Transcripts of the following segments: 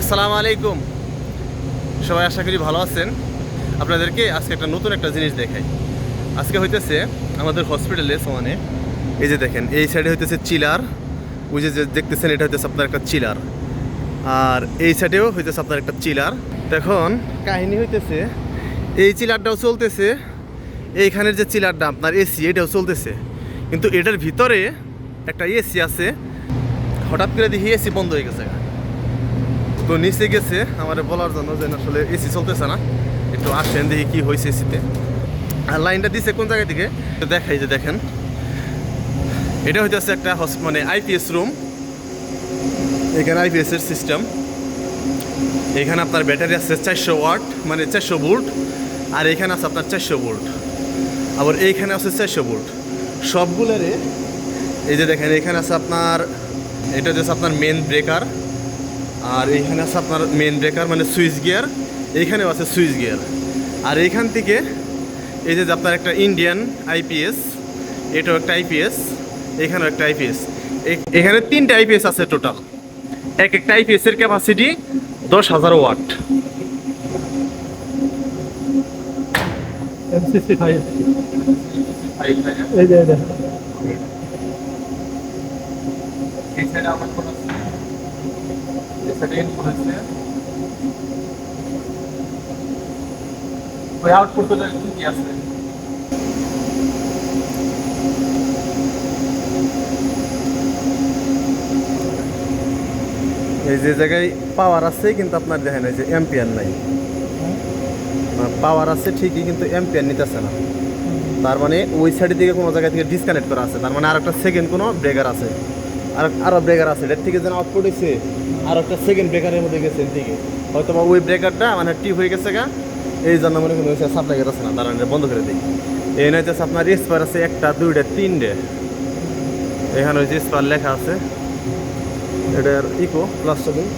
আসসালামু আলাইকুম। সবাই আশা করি ভালো আছেন। আপনাদেরকে আজকে একটা নতুন একটা জিনিস দেখাই। আজকে হইতেছে আমাদের হসপিটালে সমানে। এই যে দেখেন, এই সাইডে হইতেছে চিলার ওই যে দেখতেছেন, এটা হইতেছে আপনার একটা চিলার আর এই সাইডেও হইতেছে আপনার একটা চিলার এখন কাহিনী হইতেছে, এই চিলারটাও চলতেছে। এইখানের যে চিলারটা আপনার এসি এটাও চলতেছে। কিন্তু এটার ভিতরে একটা এসি আছে। হঠাৎ করে দেখি এসি বন্ধ হয়ে গেছে। তো নিচে গেছে, আমার বলার জন্য যে আসলে এসি চলতেছে না। একটু আসেন, দেখি কি হয়েছে এসিতে আর লাইনটা দিছে কোন জায়গা থেকে? তো দেখাই যে দেখেন। এটা হইতেছে একটা মানে আইপিএস রুম এখানে আইপিএস এর সিস্টেম এখানে আপনার ব্যাটারি আছে চারশো ওয়াট মানে চারশো ভোল্ট। আর এখানে আছে আপনার চারশো ভোল্ট। আবার এইখানে আছে চারশো ভোল্ট। সবগুলোরে, এই যে দেখেন, এখানে আছে আপনার, এটা হচ্ছে আপনার মেন ব্রেকার আর এইখানে আছে আপনার মেন ব্রেকার মানে সুইচ গিয়ার এইখানেও আছে সুইচ গিয়ার আর এইখান থেকে এই যে আপনার একটা ইন্ডিয়ান আইপিএস এটাও একটা আইপিএস এখানেও একটা আইপিএস এখানে তিনটা আইপিএস আছে টোটাল এক একটা আইপিএস এর ক্যাপাসিটি দশ হাজার ওয়াট এই যে এই যে ওই আউটপুট তো কি আছে এই যে জায়গায় পাওয়ার আছে কিন্তু আপনার দেখেন এই যে এম্পিয়ার নাই। পাওয়ার আছে ঠিকই কিন্তু এম্পিয়ার নিতেছে না। তার মানে ওই সাইডের দিকে কোনো জায়গা থেকে ডিসকানেক্ট করা আছে। তার মানে আর একটা সেকেন্ড কোনো ব্রেকার আছে। আর আরও ব্রেকার আছে। এটার থেকে যেন আউটপুট হয়েছে আর একটা সেকেন্ড ব্রেকারের মধ্যে গেছে এর দিকে হয়তো বা ওই ব্রেকারটা মানে টিপ হয়ে গেছে গা এই জন্য মনে কোনো সাপ্লাই গেছে না। মানে বন্ধ করে দিই। এই নয়তো আপনার স্পার আছে একটা দুইটা তিনটে। এখানে ওই যে স্পার লেখা আছে। এটার ইকো প্লাসটা দিন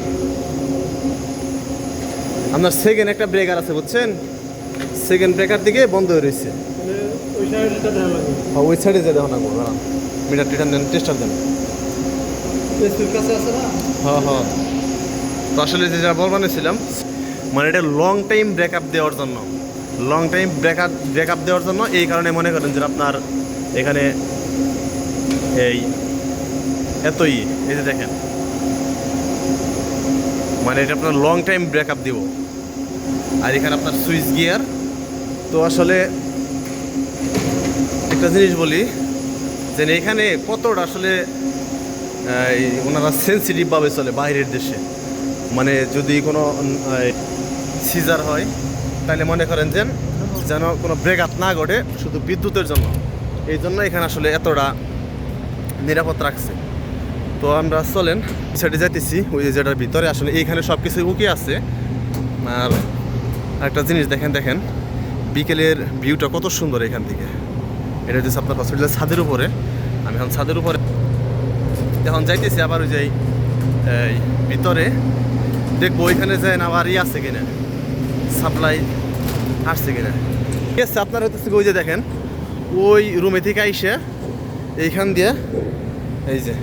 আপনার সেকেন্ড একটা ব্রেকার আছে বুঝছেন? সেকেন্ড ব্রেকার দিকে বন্ধ হয়ে রয়েছে। মানে ওই সাইডে যে দেখো না মিটার টিটার দেন টেস্টার দেন। হ্যাঁ হ্যাঁ। তো আসলে যে যা বলবার ছিলাম মানে এটা লং টাইম ব্রেকআপ দেওয়ার জন্য। লং টাইম ব্রেকআপ ব্রেকআপ দেওয়ার জন্য এই কারণে মনে করেন যে আপনার এখানে এই এতই, এই যে দেখেন। মানে এটা আপনার লং টাইম ব্রেকআপ দিব। আর এখানে আপনার সুইচ গিয়ার তো আসলে একটা জিনিস বলি, যে এখানে কতটা আসলে ওনারা সেন্সিটিভভাবে চলে বাইরের দেশে। মানে যদি কোনো সিজার হয়, তাহলে মনে করেন যে যেন কোনো ব্রেকআপ না ঘটে, শুধু বিদ্যুতের জন্য। এই জন্য এখানে আসলে এতটা নিরাপদ রাখছে। তো আমরা চলেন সাইডে যাইতেছি, ওই যেটার ভিতরে আসলে এইখানে সব কিছু উকি আছে। আর একটা জিনিস দেখেন দেখেন, বিকেলের ভিউটা কত সুন্দর এখান থেকে। এটা হচ্ছে আপনার হসপিটালের ছাদের উপরে। আমি এখন ছাদের উপরে এখন যাইতেছি আবার ওই যে ভিতরে। দেখব ওইখানে যায় না আবার ই আছে কিনা। সাপ্লাই আসছে কিনা। ঠিক আছে, আপনার হচ্ছে ওই যে দেখেন, ওই রুমে থেকে আইসে এইখান দিয়ে এই যে,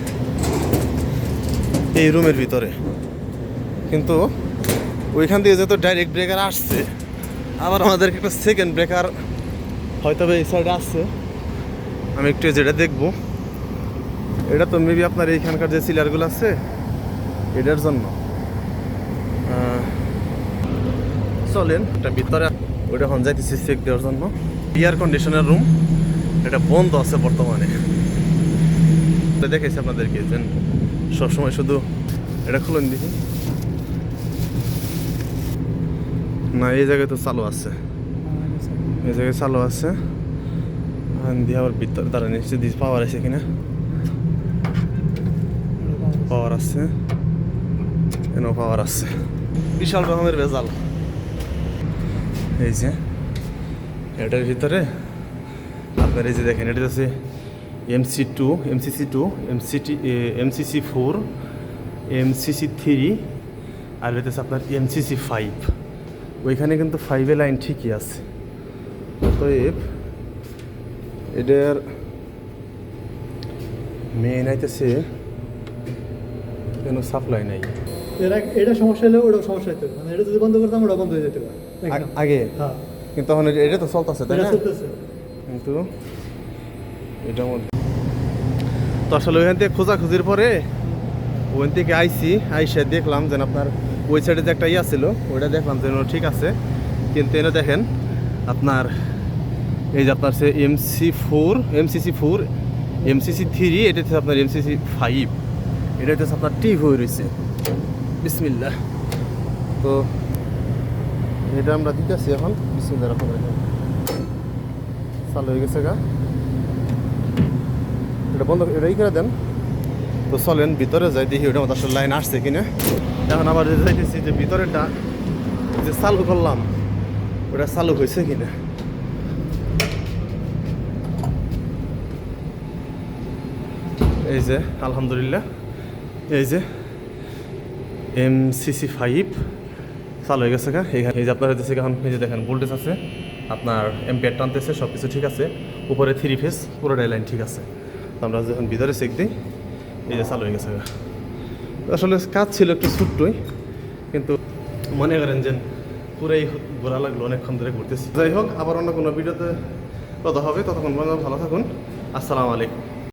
এই রুমের ভিতরে। কিন্তু ওইখান দিয়ে যেহেতু ডাইরেক্ট ব্রেকার আসছে, আবার আমাদেরকে একটা সেকেন্ড ব্রেকার হয়তো এই সাইডে আসছে। আমি একটু যেটা দেখব। এটা তো মেবি আপনার এইখানকার যে সিলারগুলো আছে, এটার জন্য। চলেন, এটা ভিতরে ওইটা এখন যাইতেছি চেক দেওয়ার জন্য। এয়ার কন্ডিশনের রুম এটা বন্ধ আছে বর্তমানে। তো দেখেছি আপনাদেরকে, যে সবসময় শুধু এটা খুলেন দেখি। না, এই জায়গায় তো চালু আছে। এই জায়গায় চালু আছে। দিয়ে আবার ভিতরে তারা নিশ্চয় দিস পাওয়ার আছে কিনা? পাওয়ার আছে। এনো পাওয়ার আছে। বিশাল রকমের ভেজাল। এই যে এটার ভিতরে আপনার এই যে দেখেন এটা হচ্ছে MC two MCC two MCT MCC four MCC three আর এটা হচ্ছে আপনার এমসিসি ফাইভ ওইখানে কিন্তু ফাইভে লাইন ঠিকই আছে। অতএব এটার মেন আইতেছে কোনো সাপ্লাই নাই। এরা এটা সমস্যা হলে ওটা সমস্যা হতো মানে এটা যদি বন্ধ করতাম ওটা বন্ধ হয়ে যেতে পারে। আগে হ্যাঁ। কিন্তু তখন এটা- এটা তো চলতেছে তাই এটা না? চলতেছে। কিন্তু এটার মধ্যে তো আসলে ওইখান থেকে খোঁজাখুঁজির পরে ওইখান থেকে আইসি আইসে দেখলাম যেন আপনার ওই সাইডে যে একটা ইয়া ছিল ওইটা দেখলাম যেন ঠিক আছে। কিন্তু এনে দেখেন আপনার এই যে আপনার সে MC four MCC four MCC three এটা হচ্ছে আপনার এমসিসি ফাইভ এটা হচ্ছে আপনার টিভ হয়ে রয়েছে। বিসমিল্লা তো এটা আমরা দিতে দিতেছি এখন। বিসমিল্লা রকম চালু হয়ে গেছে গা। এটা বন্ধ এটাই করে দেন। তো চলেন, ভিতরে যাই দেখি ওটা আসলে লাইন আসছে কিনা। এখন আবার যাইতেছি যে ভিতরেটা, যে চালু করলাম, ওটা চালু হয়েছে কিনা। এই যে, আলহামদুলিল্লাহ। এই যে এম সিসি ফাইভ চালু হয়ে গেছে এখানে এই যে আপনার হইতেছে এখন, এই যে দেখেন ভোল্টেজ আছে, আপনার এম্পিয়ার টানতেছে সব কিছু ঠিক আছে। উপরে থ্রি ফেস পুরোটাই লাইন ঠিক আছে। আমরা যখন ভিতরে চেক দিই, এই যে চালু হয়ে গেছে। আসলে কাজ ছিল একটু ছোট্টই, কিন্তু মনে করেন যে পুরাই ঘোরা লাগল, অনেকক্ষণ ধরে ঘুরতেছি। যাই হোক, আবার অন্য কোনো ভিডিওতে কথা হবে, ততক্ষণ ভালো থাকুন। আসসালামু আলাইকুম।